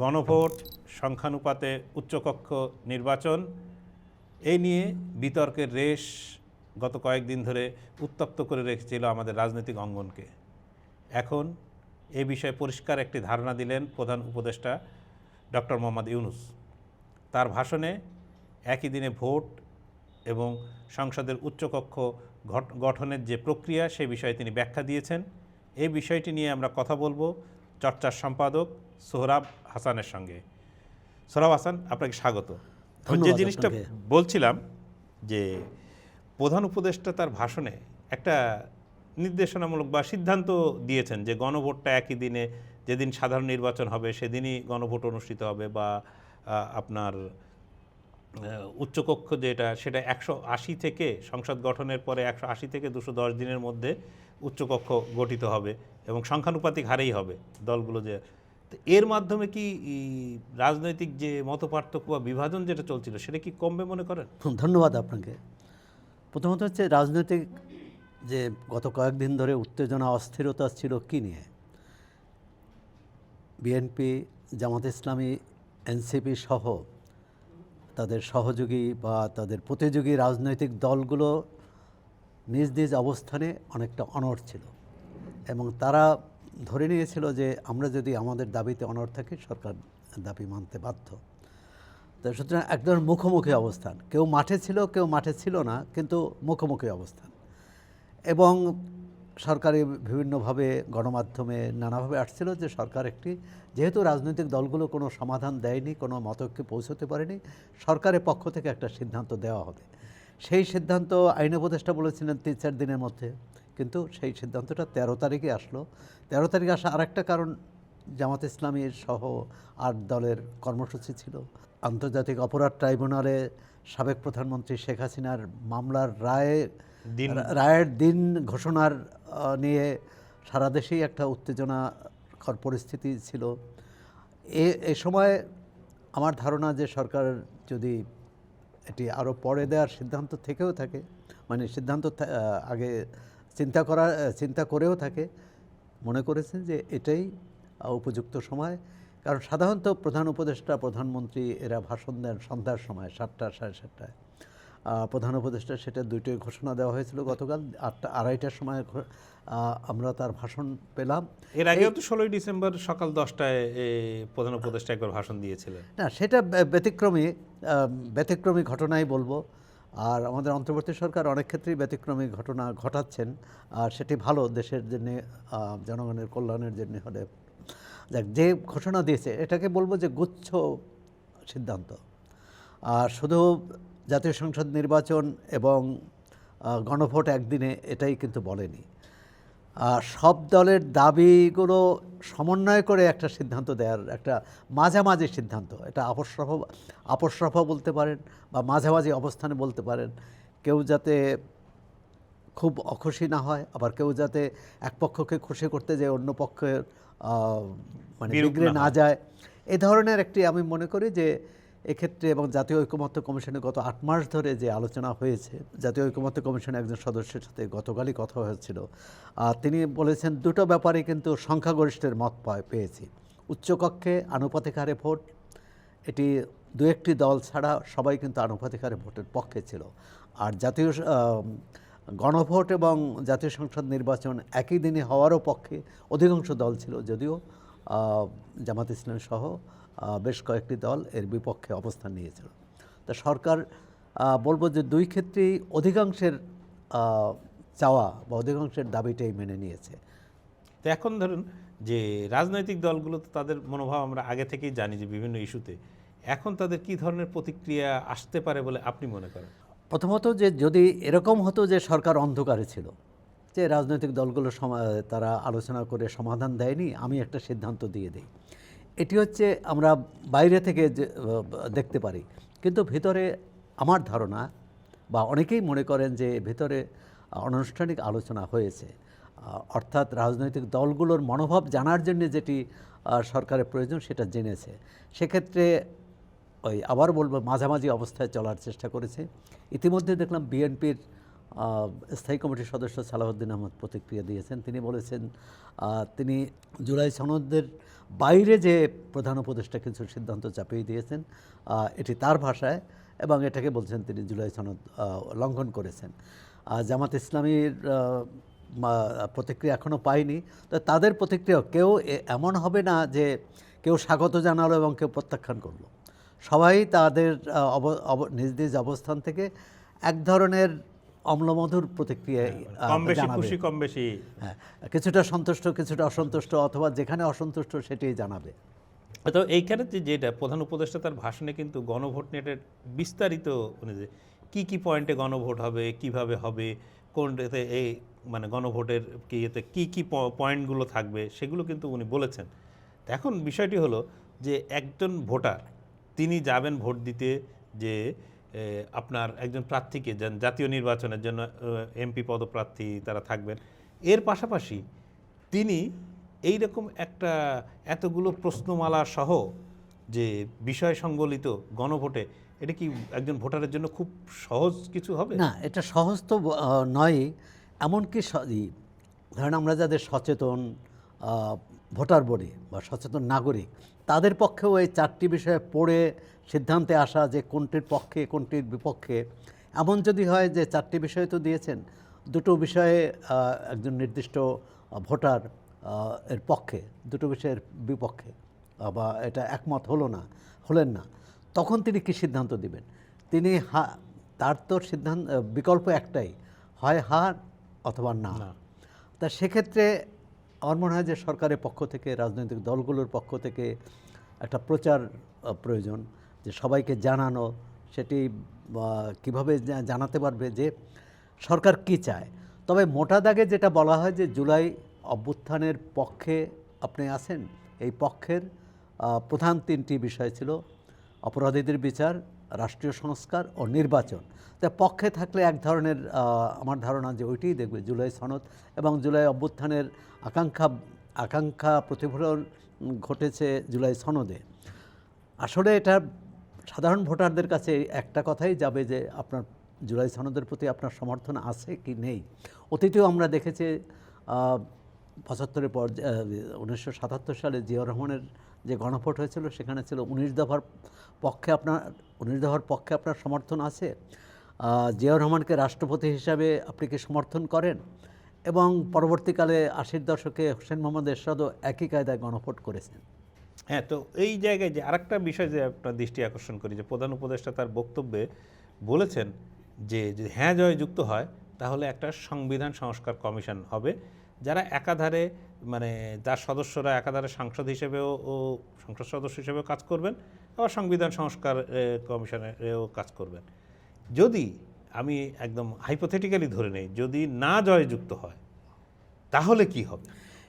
গণভোট, সংখ্যানুপাতে উচ্চকক্ষ নির্বাচন, এই নিয়ে বিতর্কের রেশ গত কয়েকদিন ধরে উত্তপ্ত করে রেখেছিল আমাদের রাজনৈতিক অঙ্গনকে। এখন এ বিষয়ে পরিষ্কার একটি ধারণা দিলেন প্রধান উপদেষ্টা ডক্টর মোহাম্মদ ইউনুস। তার ভাষণে একই দিনে ভোট এবং সংসদের উচ্চকক্ষ গঠনের যে প্রক্রিয়া সেই বিষয়ে তিনি ব্যাখ্যা দিয়েছেন। এই বিষয়টি নিয়ে আমরা কথা বলব চর্চার সম্পাদক সোহরাব হাসানের সঙ্গে। সোহরাব হাসান আপনাকে স্বাগত। যে জিনিসটা বলছিলাম যে প্রধান উপদেষ্টা তার ভাষণে একটা নির্দেশনামূলক বা সিদ্ধান্ত দিয়েছেন যে গণভোটটা একই দিনে যেদিন সাধারণ নির্বাচন হবে সেদিনই গণভোট অনুষ্ঠিত হবে বা আপনার উচ্চকক্ষ যেটা সেটা একশো আশি থেকে সংসদ গঠনের পরে একশো আশি থেকে দুশো দশ দিনের মধ্যে উচ্চকক্ষ গঠিত হবে এবং সংখ্যানুপাতিক হারেই হবে দলগুলো যে তো এর মাধ্যমে কি রাজনৈতিক যে মতপার্থক্য বা বিভাজন যেটা চলছিল, সেটা কি কমবে মনে করেন? ধন্যবাদ আপনাকে। প্রথমত হচ্ছে রাজনৈতিক যে গত কয়েকদিন ধরে উত্তেজনা, অস্থিরতা ছিল কী নিয়ে? বিএনপি, জামাত ইসলামী, এনসিপি সহ তাদের সহযোগী বা তাদের প্রতিযোগী রাজনৈতিক দলগুলো নিজ নিজ অবস্থানে অনেকটা অনড় ছিল এবং তারা ধরে নিয়েছিল যে আমরা যদি আমাদের দাবিতে অনড় থাকি, সরকার দাবি মানতে বাধ্য। তো সুতরাং এক ধরনের মুখোমুখি অবস্থান। কেউ মাঠে ছিল, কেউ মাঠে ছিল না, কিন্তু মুখোমুখি অবস্থান। এবং সরকারি বিভিন্নভাবে গণমাধ্যমে নানাভাবে আসছিল যে সরকার একটি, যেহেতু রাজনৈতিক দলগুলো কোনো সমাধান দেয়নি, কোনো মতকে পৌঁছতে পারেনি, সরকারের পক্ষ থেকে একটা সিদ্ধান্ত দেওয়া হবে। সেই সিদ্ধান্ত আইন উপদেষ্টা বলেছিলেন তিন চার দিনের মধ্যে। কিন্তু সেই সিদ্ধান্তটা তেরো তারিখে আসলো। তেরো তারিখে আসা আরেকটা কারণ জামাত ইসলামীর সহ আট দলের কর্মসূচি ছিল। আন্তর্জাতিক অপরাধ ট্রাইব্যুনালে সাবেক প্রধানমন্ত্রী শেখ হাসিনার মামলার রায়ে রায়ের দিন ঘোষণার নিয়ে সারা দেশেই একটা উত্তেজনাকর পরিস্থিতি ছিল। এ এ সময় আমার ধারণা যে সরকার যদি এটি আরও পরে দেওয়ার সিদ্ধান্ত থেকেও থাকে মানে সিদ্ধান্ত আগে চিন্তা করা চিন্তা করেও থাকে। মনে করেছেন যে এটাই উপযুক্ত সময়? কারণ সাধারণত প্রধান উপদেষ্টা প্রধানমন্ত্রী এরা ভাষণ দেন সন্ধ্যার সময় সাতটা সাড়ে সাতটায়। প্রধান উপদেষ্টা সেটা দুইটোই ঘোষণা দেওয়া হয়েছিল গতকাল আটটা আড়াইটার সময় আমরা তার ভাষণ পেলাম। এর আগেও তো ষোলোই ডিসেম্বর সকাল দশটায় প্রধান উপদেষ্টা একবার ভাষণ দিয়েছিলেন। না সেটা ব্যতিক্রমী ব্যতিক্রমী ঘটনাই বলব। আর আমাদের অন্তর্বর্তী সরকার অনেক ক্ষেত্রেই ব্যতিক্রমী ঘটনা ঘটাচ্ছেন, আর সেটি ভালো দেশের জন্য জনগণের কল্যাণের জন্য হলে। যাক যে ঘোষণা দিয়েছে, এটাকে বলব যে গুচ্ছ সিদ্ধান্ত। আর শুধু জাতীয় সংসদ নির্বাচন এবং গণভোট একদিনে এটাই কিন্তু বলেনি। সব দলের দাবিগুলো সমন্বয় করে একটা সিদ্ধান্ত দেওয়ার একটা মাঝামাঝি সিদ্ধান্ত। এটা আপসরফ আপসরফ বলতে পারেন বা মাঝামাঝি অবস্থানে বলতে পারেন। কেউ যাতে খুব অখুশি না হয় আবার কেউ যাতে এক পক্ষকে খুশি করতে যায় অন্য পক্ষের মানে বিগড়ে না যায়। এ ধরনের একটি আমি মনে করি যে এক্ষেত্রে এবং জাতীয় ঐকমত্য কমিশনে গত আট মাস ধরে যে আলোচনা হয়েছে, জাতীয় ঐকমত্য কমিশনের একজন সদস্যের সাথে গতকালই কথা হয়েছিল। আর তিনি বলেছেন, দুটো ব্যাপারে কিন্তু সংখ্যাগরিষ্ঠের মত পায়, পেয়েছি। উচ্চকক্ষে আনুপাতিক হারে ভোট, এটি দু একটি দল ছাড়া সবাই কিন্তু আনুপাতিক হারে ভোটের পক্ষে ছিল। আর জাতীয় গণভোট এবং জাতীয় সংসদ নির্বাচন একই দিনে হওয়ারও পক্ষে অধিকাংশ দল ছিল, যদিও জামাত ইসলাম সহ বেশ কয়েকটি দল এর বিপক্ষে অবস্থান নিয়েছিল। তা সরকার বলব যে দুই ক্ষেত্রেই অধিকাংশের চাওয়া বা অধিকাংশের দাবিটাই মেনে নিয়েছে। তো এখন ধরুন যে রাজনৈতিক দলগুলো তো তাদের মনোভাব আমরা আগে থেকেই জানি যে বিভিন্ন ইস্যুতে এখন তাদের কি ধরনের প্রতিক্রিয়া আসতে পারে বলে আপনি মনে করেন? প্রথমত যে যদি এরকম হতো যে সরকার অন্ধকারে ছিল যে রাজনৈতিক দলগুলো তারা আলোচনা করে সমাধান দেয়নি আমি একটা সিদ্ধান্ত দিয়ে দিই। এটি হচ্ছে আমরা বাইরে থেকে দেখতে পারি। কিন্তু ভিতরে আমার ধারণা বা অনেকেই মনে করেন যে ভিতরে অনানুষ্ঠানিক আলোচনা হয়েছে। অর্থাৎ রাজনৈতিক দলগুলোর মনোভাব জানার জন্য যেটি সরকারের প্রয়োজন সেটা জেনেছে। সেক্ষেত্রে ওই আবার বলব মাঝামাঝি অবস্থায় চলার চেষ্টা করেছে। ইতিমধ্যে দেখলাম বিএনপির স্থায়ী কমিটির সদস্য সালাউদ্দিন আহমদ প্রতিক্রিয়া দিয়েছেন। তিনি বলেছেন তিনি জুলাই সনদের বাইরে যে প্রধান উপদেষ্টা কিছু সিদ্ধান্ত চাপিয়ে দিয়েছেন এটি তার ভাষায় এবং এটাকে বলছেন তিনি জুলাই সনদ লঙ্ঘন করেছেন। জামাত ইসলামীর প্রতিক্রিয়া এখনও পাইনি তো তাদের প্রতিক্রিয়া কেউ এমন হবে না যে কেউ স্বাগত জানালো এবং কেউ প্রত্যাখ্যান করল। সবাই তাদের নিজ নিজ অবস্থান থেকে এক ধরনের অম্লমধুর প্রতিক্রিয়া কম বেশি খুশি কম বেশি। হ্যাঁ কিছুটা সন্তুষ্ট কিছুটা অসন্তুষ্ট অথবা যেখানে অসন্তুষ্ট সেটাই জানাবে। তো এইখানে যে যেটা প্রধান উপদেষ্টা তার ভাষণে কিন্তু গণভোট নিয়ে একটা বিস্তারিত উনি যে কী কী পয়েন্টে গণভোট হবে কীভাবে হবে কোন এই মানে গণভোটের কি এতে কী কী পয়েন্টগুলো থাকবে সেগুলো কিন্তু উনি বলেছেন। এখন বিষয়টি হলো যে একজন ভোটার তিনি যাবেন ভোট দিতে যে আপনার একজন প্রার্থীকে জাতীয় নির্বাচনের জন্য এমপি পদপ্রার্থী তারা থাকবেন। এর পাশাপাশি তিনি এই রকম একটা এতগুলো প্রশ্নমালা সহ যে বিষয় সংবলিত গণভোটে, এটা কি একজন ভোটারের জন্য খুব সহজ কিছু হবে? না, এটা সহজ তো নয় এমনকি ধরেন আমরা যাদের সচেতন ভোটার বলি বা সচেতন নাগরিক তাদের পক্ষেও এই চারটি বিষয়ে পড়ে সিদ্ধান্তে আসা যে কোনটির পক্ষে কোনটির বিপক্ষে। এমন যদি হয় যে চারটি বিষয় তো দিয়েছেন দুটো বিষয়ে একজন নির্দিষ্ট ভোটার এর পক্ষে দুটো বিষয়ের বিপক্ষে বা এটা একমত হলো না হলেন না তখন তিনি কি সিদ্ধান্ত দিবেন? তিনি হা তার তো সিদ্ধান্ত বিকল্প একটাই হয় হার অথবা না। না। তা সেক্ষেত্রে আমার মনে হয় যে সরকারের পক্ষ থেকে, রাজনৈতিক দলগুলোর পক্ষ থেকে একটা প্রচার প্রয়োজন যে সবাইকে জানানো, সেটি কীভাবে জানাতে পারবে যে সরকার কি চায়। তবে মোটা দাগে যেটা বলা হয় যে জুলাই অভ্যুত্থানের পক্ষে আপনি আছেন, এই পক্ষের প্রধান তিনটি বিষয় ছিল, অপরাধীদের বিচার রাষ্ট্রীয় সংস্কার ও নির্বাচন। তা পক্ষে থাকলে এক ধরনের আমার ধারণা যে ওইটাই দেখবে, জুলাই সনদ এবং জুলাই অভ্যুত্থানের আকাঙ্ক্ষা আকাঙ্ক্ষা প্রতিফলন ঘটেছে জুলাই সনদে। আসলে এটা সাধারণ ভোটারদের কাছে একটা কথাই যাবে যে আপনার জুলাই সনদের প্রতি আপনার সমর্থন আছে কি নেই। অতীতেও আমরা দেখেছি পঁচাত্তরের পর উনিশশো সাতাত্তর সালে জিয়াউর রহমানের যে গণভোট হয়েছিল, সেখানে ছিল উনিশ দফার পক্ষে আপনার, উনিশ দফার পক্ষে আপনার সমর্থন আছে। জিয়াউর রহমানকে রাষ্ট্রপতি হিসাবে আপনি কি সমর্থন করেন? এবং পরবর্তীকালে আশির দশকে হোসেন মোহাম্মদ এরশাদও একই কায়দায় গণভোট করেছেন। হ্যাঁ তো এই জায়গায় যে আরেকটা বিষয় যে আপনার দৃষ্টি আকর্ষণ করি, যে প্রধান উপদেষ্টা তার বক্তব্যে বলেছেন যে হ্যাঁ জয় যুক্ত হয়, তাহলে একটা সংবিধান সংস্কার কমিশন হবে। যারা একাধারে মানে যার সদস্যরা একাধারে সাংসদ হিসেবেও ও সংসদ সদস্য হিসেবেও কাজ করবেন আবার সংবিধান সংস্কার এ, কমিশনেও কাজ করবেন। যদি আমি একদম হাইপোথেটিক্যালি ধরে নেই যদি না জয়যুক্ত হয় তাহলে কি হবে?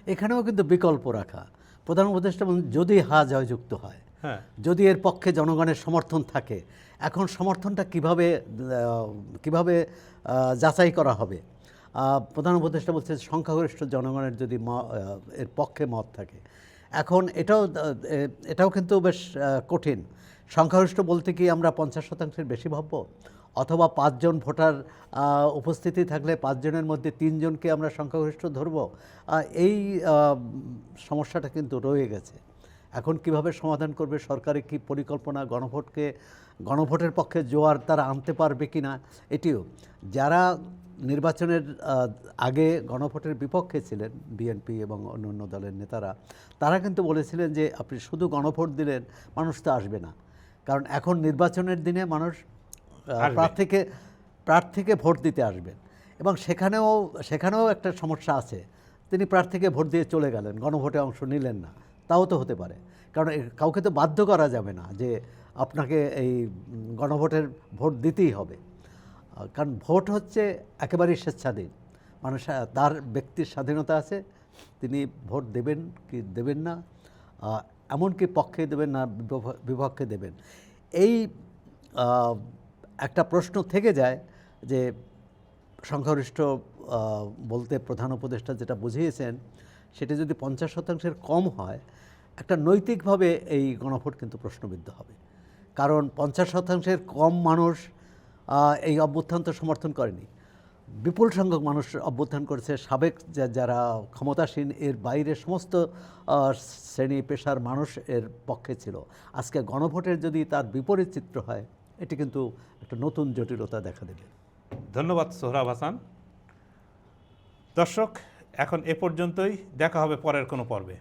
এখানেও কিন্তু বিকল্প রাখা। প্রধান উপদেষ্টা বলেন যদি হা জয়যুক্ত হয় হ্যাঁ। যদি এর পক্ষে জনগণের সমর্থন থাকে এখন সমর্থনটা কীভাবে কীভাবে যাচাই করা হবে? প্রধান উপদেষ্টা বলছে সংখ্যাগরিষ্ঠ জনগণের যদি এর পক্ষে মত থাকে। এখন এটাও এটাও কিন্তু বেশ কঠিন। সংখ্যাগরিষ্ঠ বলতে কি আমরা পঞ্চাশ শতাংশের বেশি ভাববো? অথবা পাঁচজন ভোটার উপস্থিতি থাকলে পাঁচজনের মধ্যে তিনজনকে আমরা সংখ্যাগরিষ্ঠ ধরবো? এই সমস্যাটা কিন্তু রয়ে গেছে। এখন কীভাবে সমাধান করবে সরকারের কি পরিকল্পনা গণভোটকে, গণভোটের পক্ষে জোয়ার তারা আনতে পারবে কি না এটিও। যারা নির্বাচনের আগে গণভোটের বিপক্ষে ছিলেন বিএনপি এবং অন্যান্য দলের নেতারা তারা কিন্তু বলেছিলেন যে আপনি শুধু গণভোট দিলেন মানুষ তো আসবে না। কারণ এখন নির্বাচনের দিনে মানুষ প্রার্থীকে প্রার্থীকে ভোট দিতে আসবেন। এবং সেখানেও সেখানেও একটা সমস্যা আছে। তিনি প্রার্থীকে ভোট দিয়ে চলে গেলেন গণভোটে অংশ নিলেন না। তাও তো হতে পারে। কারণ কাউকে তো বাধ্য করা যাবে না যে আপনাকে এই গণভোটের ভোট দিতেই হবে। কারণ ভোট হচ্ছে একেবারেই স্বেচ্ছাধীন। মানুষ তার ব্যক্তির স্বাধীনতা আছে, তিনি ভোট দেবেন কি দেবেন না এমনকি পক্ষে দেবেন না, বিপক্ষে দেবেন। এই একটা প্রশ্ন থেকে যায় যে সংখ্যাগরিষ্ঠ বলতে প্রধান উপদেষ্টা যেটা বুঝিয়েছেন, সেটা যদি পঞ্চাশ শতাংশের কম হয়, একটা নৈতিকভাবে এই গণভোট কিন্তু প্রশ্নবিদ্ধ হবে। কারণ পঞ্চাশ শতাংশের কম মানুষ এই অভ্যুত্থান তো সমর্থন করেনি। বিপুল সংখ্যক মানুষ অভ্যুত্থান করেছে। সাবেক যারা ক্ষমতাসীন, এর বাইরে সমস্ত শ্রেণি পেশার মানুষ এর পক্ষে ছিল। আজকে গণভোটের যদি তার বিপরীত চিত্র হয়, এটি কিন্তু একটা নতুন জটিলতা দেখা দেবে। ধন্যবাদ সোহরাব হাসান। দর্শক, এখন এ পর্যন্তই। দেখা হবে পরের কোনো পর্বে।